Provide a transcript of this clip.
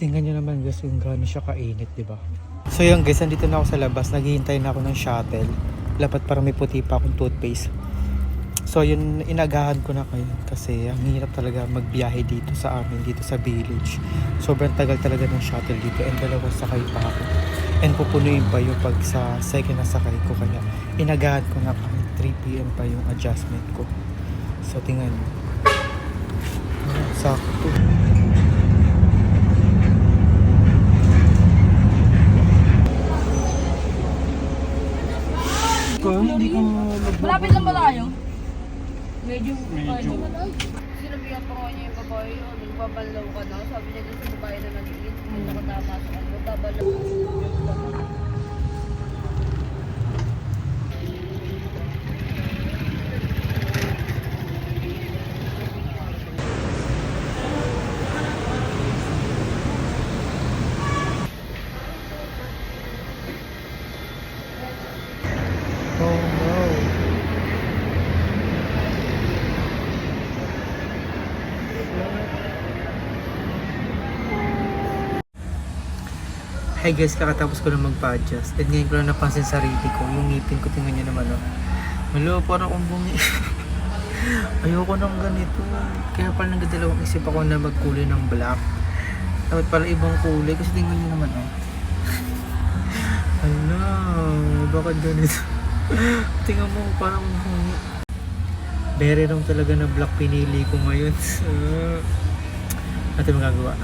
Tingnan nyo naman guys kung gaano siya kainit, di ba? So yun guys, nandito na ako sa labas. Naghihintay na ako ng shuttle. Dapat para may puti pa akong toothpaste. So yun, inagahan ko na kayo kasi ang hirap talaga magbiyahe dito sa amin, dito sa village. Sobrang tagal talaga ng shuttle dito and dalawang sakay pa ako. And pupunuin pa yung pag sa second na sakay ko kaya inagahan ko na kahit 3pm pa yung adjustment ko. So tingnan nyo. Hindi ko Malapit lang ba tayo? Medyo. Medyo. Sinabihan pa nga niya yung babae, nagbabalaw ka na. Sabi niya dun sa babae na maliit, kung nakatama sa ano, babalaw. Oh no. Hi guys, kakatapos ko na magpa-adjust. And ngayon ko lang napansin sa sarili ko. Yung ngipin ko, tingnan nyo naman oh. Malo, parang akong bumi. Ayoko nang ganito. Kaya pala nagdadalawang isip ako na magkulay ng black. Dapat pala ibang kulay kasi tingnan nyo naman oh. Hala, bakit ganito? Tingnan mo, parang hungi. Very wrong talaga na black pinili ko ngayon. Natin magagawa.